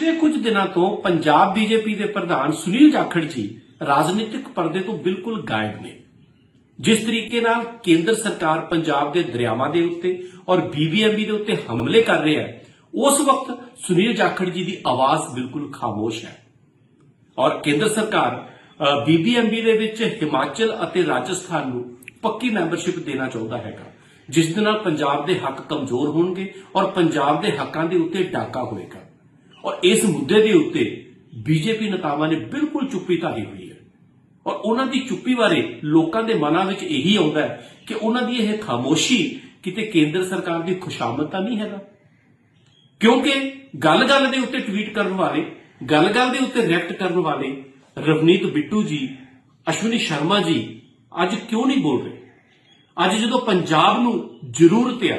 ਪਿਛਲੇ ਕੁਝ ਦਿਨਾਂ ਤੋਂ ਪੰਜਾਬ ਬੀਜੇਪੀ ਦੇ ਪ੍ਰਧਾਨ ਸੁਨੀਲ ਜਾਖੜ ਜੀ ਰਾਜਨੀਤਿਕ ਪਰਦੇ ਤੋਂ ਬਿਲਕੁਲ ਗਾਇਬ ਨੇ। ਜਿਸ ਤਰੀਕੇ ਨਾਲ ਕੇਂਦਰ ਸਰਕਾਰ ਪੰਜਾਬ ਦੇ ਦਰਿਆਵਾਂ ਦੇ ਉੱਤੇ ਔਰ ਬੀਬੀਐਮਬੀ ਦੇ ਉੱਤੇ ਹਮਲੇ ਕਰ ਰਿਹਾ ਹੈ, ਉਸ ਵਕਤ ਸੁਨੀਲ ਜਾਖੜ ਜੀ ਦੀ ਆਵਾਜ਼ ਬਿਲਕੁਲ ਖਾਮੋਸ਼ ਹੈ। ਔਰ ਕੇਂਦਰ ਸਰਕਾਰ ਬੀਬੀਐਮਬੀ ਦੇ ਵਿੱਚ ਹਿਮਾਚਲ ਅਤੇ ਰਾਜਸਥਾਨ ਨੂੰ ਪੱਕੀ ਮੈਂਬਰਸ਼ਿਪ ਦੇਣਾ ਚਾਹੁੰਦਾ ਹੈਗਾ, ਜਿਸ ਦੇ ਨਾਲ ਪੰਜਾਬ ਦੇ ਹੱਕ ਕਮਜ਼ੋਰ ਹੋਣਗੇ ਔਰ ਪੰਜਾਬ ਦੇ ਹੱਕਾਂ ਦੇ ਉੱਤੇ ਡਾਕਾ ਹੋਏਗਾ। ਔਰ ਇਸ ਮੁੱਦੇ ਦੇ ਉੱਤੇ ਬੀਜੇਪੀ ਨੇਤਾਵਾਂ ਨੇ ਬਿਲਕੁਲ ਚੁੱਪੀ ਧਾਰੀ ਹੋਈ ਹੈ। ਔਰ ਉਹਨਾਂ ਦੀ ਚੁੱਪੀ ਬਾਰੇ ਲੋਕਾਂ ਦੇ ਮਨਾਂ ਵਿੱਚ ਇਹੀ ਆਉਂਦਾ ਹੈ ਕਿ ਉਹਨਾਂ ਦੀ ਇਹ ਖਾਮੋਸ਼ੀ ਕਿਤੇ ਕੇਂਦਰ ਸਰਕਾਰ ਦੀ ਖੁਸ਼ਾਮਦ ਤਾਂ ਨਹੀਂ ਹੈਗਾ। ਕਿਉਂਕਿ ਗੱਲ-ਗੱਲ ਦੇ ਉੱਤੇ ਟਵੀਟ ਕਰਨ ਵਾਲੇ, ਗੱਲ-ਗੱਲ ਦੇ ਉੱਤੇ ਰਿਐਕਟ ਕਰਨ ਵਾਲੇ ਰਵਨੀਤ ਬਿੱਟੂ ਜੀ, ਅਸ਼ਵਨੀ ਸ਼ਰਮਾ ਜੀ ਅੱਜ ਕਿਉਂ ਨਹੀਂ ਬੋਲ ਰਹੇ? ਅੱਜ ਜਦੋਂ ਪੰਜਾਬ ਨੂੰ ਜ਼ਰੂਰਤ ਆ,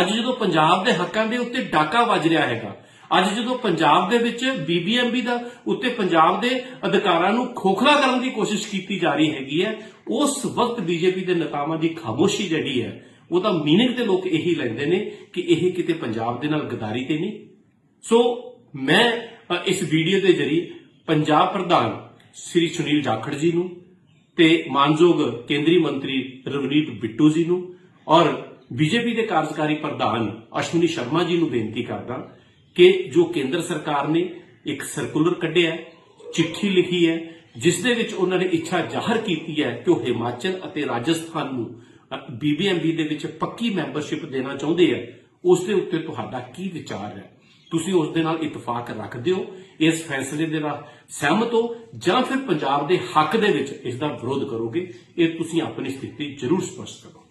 ਅੱਜ ਜਦੋਂ ਪੰਜਾਬ ਦੇ ਹੱਕਾਂ ਦੇ ਉੱਤੇ ਡਾਕਾ ਵੱਜ ਰਿਹਾ ਹੈਗਾ ਅੱਜ ਜਦੋਂ ਪੰਜਾਬ ਦੇ ਵਿੱਚ ਬੀਬੀਐਮਬੀ ਦਾ ਉੱਤੇ ਪੰਜਾਬ ਦੇ ਅਧਿਕਾਰਾਂ ਨੂੰ ਖੋਖਲਾ ਕਰਨ ਦੀ ਕੋਸ਼ਿਸ਼ ਕੀਤੀ ਜਾ ਰਹੀ ਹੈਗੀ ਹੈ, ਉਸ ਵਕਤ ਬੀਜੇਪੀ ਦੇ ਨੇਤਾਵਾਂ ਦੀ ਖਾਮੋਸ਼ੀ ਜਿਹੜੀ ਹੈ ਉਹਦਾ ਮੀਨਿੰਗ ਤੇ ਲੋਕ ਇਹੀ ਲੈਂਦੇ ਨੇ ਕਿ ਇਹ ਕਿਤੇ ਪੰਜਾਬ ਦੇ ਨਾਲ ਗਦਾਰੀ ਤੇ ਨਹੀਂ। ਸੋ ਮੈਂ ਇਸ ਵੀਡੀਓ ਦੇ ਜ਼ਰੀਏ ਪੰਜਾਬ ਪ੍ਰਧਾਨ ਸ੍ਰੀ ਸੁਨੀਲ ਜਾਖੜ ਜੀ ਨੂੰ ਤੇ ਮਾਨਯੋਗ ਕੇਂਦਰੀ ਮੰਤਰੀ ਰਵਨੀਤ ਬਿੱਟੂ ਜੀ ਨੂੰ ਔਰ ਬੀਜੇਪੀ ਦੇ ਕਾਰਜਕਾਰੀ ਪ੍ਰਧਾਨ ਅਸ਼ਵਨੀ ਸ਼ਰਮਾ ਜੀ ਨੂੰ ਬੇਨਤੀ ਕਰਦਾ ਕਿ ਜੋ ਕੇਂਦਰ ਸਰਕਾਰ ਨੇ ਇੱਕ ਸਰਕੂਲਰ ਕੱਢਿਆ, ਚਿੱਠੀ ਲਿਖੀ ਹੈ, ਜਿਸ ਦੇ ਵਿੱਚ ਉਹਨਾਂ ਨੇ ਇੱਛਾ ਜ਼ਾਹਰ ਕੀਤੀ ਹੈ ਕਿ ਉਹ ਹਿਮਾਚਲ ਅਤੇ ਰਾਜਸਥਾਨ ਨੂੰ ਬੀਬੀਐਮਬੀ ਦੇ ਵਿੱਚ ਪੱਕੀ ਮੈਂਬਰਸ਼ਿਪ ਦੇਣਾ ਚਾਹੁੰਦੇ ਆ, ਉਸ ਦੇ ਉੱਤੇ ਤੁਹਾਡਾ ਕੀ ਵਿਚਾਰ ਹੈ? ਤੁਸੀਂ ਉਸ ਦੇ ਨਾਲ ਇਤਫਾਕ ਰੱਖਦੇ ਹੋ, ਇਸ ਫੈਸਲੇ ਦੇ ਨਾਲ ਸਹਿਮਤ ਹੋ, ਜਾਂ ਫਿਰ ਪੰਜਾਬ ਦੇ ਹੱਕ ਦੇ ਵਿੱਚ ਇਸ ਦਾ ਵਿਰੋਧ ਕਰੋਗੇ? ਇਹ ਤੁਸੀਂ ਆਪਣੀ ਸਥਿਤੀ ਜ਼ਰੂਰ ਸਪਸ਼ਟ ਕਰੋ।